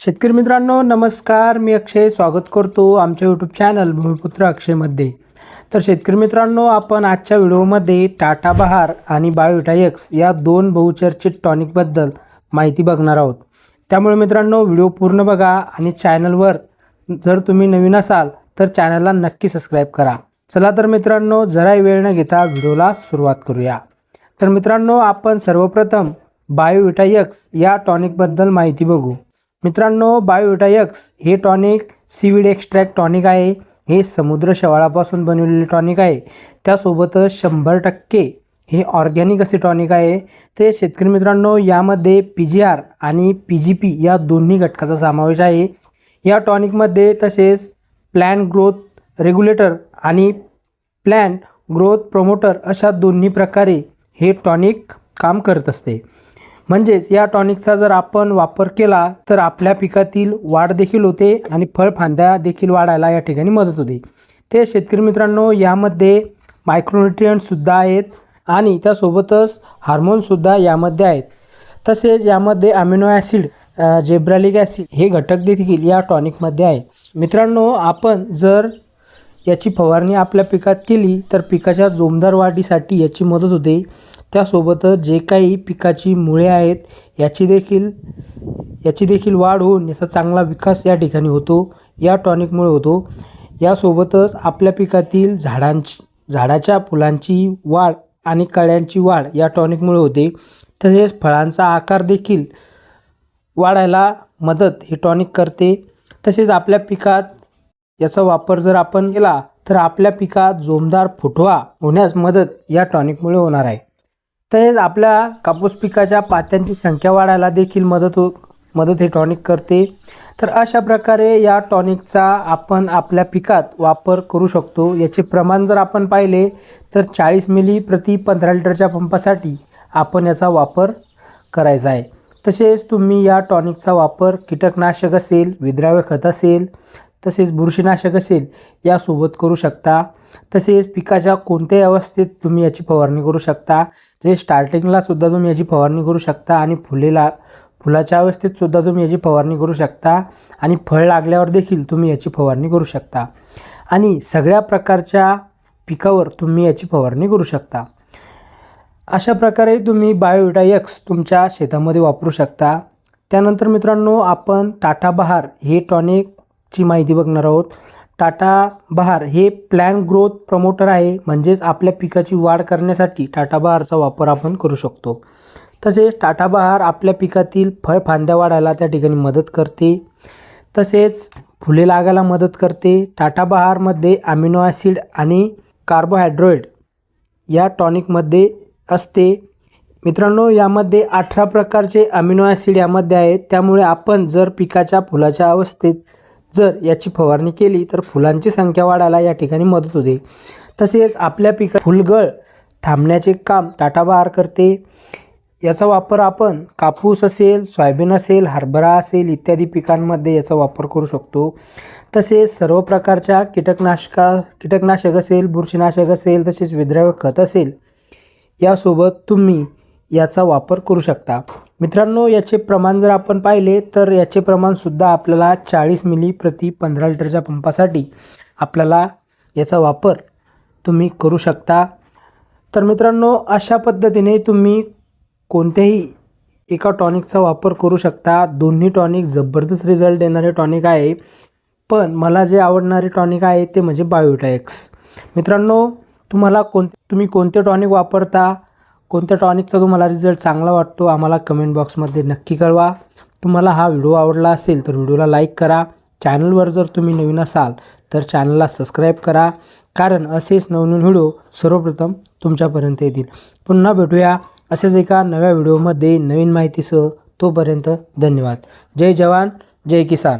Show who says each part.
Speaker 1: शेतकरी मित्रांनो नमस्कार. मी अक्षय. स्वागत करतो आमच्या यूट्यूब चॅनल भूमिपुत्र अक्षयमध्ये तर शेतकरी मित्रांनो आपण आजच्या व्हिडिओमध्ये टाटा बहार आणि बायोटायक्स या दोन बहुचर्चित टॉनिकबद्दल माहिती बघणार आहोत. त्यामुळे मित्रांनो व्हिडिओ पूर्ण बघा आणि चॅनलवर जर तुम्ही नवीन असाल तर चॅनलला नक्की सबस्क्राईब करा. चला तर मित्रांनो जराही वेळ न घेता व्हिडिओला सुरुवात करूया. तर मित्रांनो आपण सर्वप्रथम बायोविटायक्स या टॉनिकबद्दल माहिती बघू. मित्रांनो बायोविटायक्स हे टॉनिक सीविड एक्स्ट्रॅक्ट टॉनिक आहे. हे समुद्र शेवाळापासून बनवलेले टॉनिक आहे. त्यासोबतच शंभर टक्के हे ऑर्गॅनिक असे टॉनिक आहे. ते शेतकरी मित्रांनो यामध्ये पी जी आर आणि पी जी पी या दोन्ही घटकाचा समावेश आहे. या टॉनिकमध्ये तसेच प्लॅन ग्रोथ रेग्युलेटर आणि प्लॅन ग्रोथ प्रमोटर अशा दोन्ही प्रकारे हे टॉनिक काम करत असते. म्हणजेच या टॉनिकचा जर आपण वापर केला तर आपल्या पिकातील वाढ देखील होते आणि फळफांद्या देखील वाढायला या ठिकाणी मदत होते. ते शेतकरी मित्रांनो यामध्ये मायक्रोन्युट्रियंटसुद्धा आहेत आणि त्यासोबतच हार्मोनसुद्धा यामध्ये आहेत. तसेच यामध्ये अमिनो ॲसिड जेब्रॅलिक ॲसिड हे घटक देखील या टॉनिकमध्ये आहे. मित्रांनो आपण जर याची फवारणी आपल्या पिकात केली तर पिकाच्या जोमदार वाढीसाठी याची मदत होते. त्यासोबतच जे काही पिकाची मुळे आहेत याची देखील याची देखील वाढ होऊन याचा चांगला विकास या ठिकाणी होतो या टॉनिकमुळे होतो. यासोबतच आपल्या पिकातील झाडांची झाडाच्या फुलांची वाढ आणि कळ्यांची वाढ या टॉनिकमुळे होते. तसेच फळांचा आकार देखील वाढायला मदत हे टॉनिक करते. तसेच आपल्या पिकात याचा वापर जर आपण केला तर आपल्या पिकात जोमदार फुटवा होण्यास मदत या टॉनिकमुळे होणार आहे. तसेच आपल्या कापूस पिकाच्या पात्यांची संख्या वाढायला देखील मदत हो मदत हे टॉनिक करते. तर अशा प्रकारे या टॉनिकचा आपण आपल्या पिकात वापर करू शकतो. याचे प्रमाण जर आपण पाहिले तर चाळीस मिली प्रति पंधरा लिटरच्या पंपासाठी आपण याचा वापर करायचा आहे. तसेच तुम्ही या टॉनिकचा वापर कीटकनाशक असेल विद्राव्य खत असेल तसेच बुरशीनाशक असेल यासोबत करू शकता. तसेच पिकाच्या कोणत्याही अवस्थेत तुम्ही याची फवारणी करू शकता. जे स्टार्टिंगला सुद्धा तुम्ही याची फवारणी करू शकता आणि फुलेला फुलाच्या अवस्थेत सुद्धा तुम्ही याची फवारणी करू शकता आणि फळ लागल्यावर देखील तुम्ही याची फवारणी करू शकता. आणि सगळ्या प्रकारच्या पिकावर तुम्ही याची फवारणी करू शकता. अशा प्रकारे तुम्ही बायोविटा एक्स तुमच्या शेतामध्ये वापरू शकता. त्यानंतर मित्रांनो आपण टाटा बहार हे टॉनिक ची माहिती बघणार आहोत. टाटा बहार हे प्लॅन ग्रोथ प्रमोटर आहे. म्हणजेच आपल्या पिकाची वाढ करण्यासाठी टाटा बहारचा वापर आपण करू शकतो. तसेच टाटा बहार आपल्या पिकातील फळफांद्या वाढायला त्या ठिकाणी मदत करते. तसेच फुले लागायला मदत करते. टाटा बहारमध्ये अमिनो ॲसिड आणि कार्बोहायड्रेट या टॉनिकमध्ये असते. मित्रांनो यामध्ये अठरा प्रकारचे अमिनो ॲसिड यामध्ये आहेत. त्यामुळे आपण जर पिकाच्या फुलाच्या अवस्थेत जर याची फवारणी केली तर फुलांची संख्या वाढायला या ठिकाणी मदत होते. तसेच आपल्या पिका फुलगळ थांबण्याचे काम टाटा बहार करते. याचा वापर आपण कापूस असेल सोयाबीन असेल हरभरा असेल इत्यादी पिकांमध्ये याचा वापर करू शकतो. तसेच सर्व प्रकारच्या कीटकनाशका कीटकनाशक असेल बुरशीनाशक असेल तसेच विद्राव्य खत असेल यासोबत तुम्ही याचा वापर करू शकता. मित्रांनो याचे प्रमाण जर आपण पाहिले तर याचे प्रमाणसुद्धा आपल्याला चाळीस मिली प्रति पंधरा लिटरच्या पंपासाठी आपल्याला याचा वापर तुम्ही करू शकता. तर मित्रांनो अशा पद्धतीने तुम्ही कोणत्याही एका टॉनिकचा वापर करू शकता. दोन्ही टॉनिक जबरदस्त रिझल्ट देणारे टॉनिक आहे. पण मला जे आवडणारे टॉनिक आहे ते म्हणजे बायोटॅक्स. मित्रांनो तुम्हाला कोण तुम्ही कोणते टॉनिक वापरता? कोणत्या टॉनिकचा तुम्हाला रिझल्ट चांगला वाटतो आम्हाला कमेंट बॉक्समध्ये नक्की कळवा. तुम्हाला हा व्हिडिओ आवडला असेल तर व्हिडिओला लाईक करा. चॅनलवर जर तुम्ही नवीन असाल तर चॅनलला सबस्क्राईब करा. कारण असेच नवनवीन व्हिडिओ सर्वप्रथम तुमच्यापर्यंत येतील. पुन्हा भेटूया असेच एका नव्या व्हिडिओमध्ये नवीन माहितीसह. तोपर्यंत धन्यवाद. जय जवान जय किसान.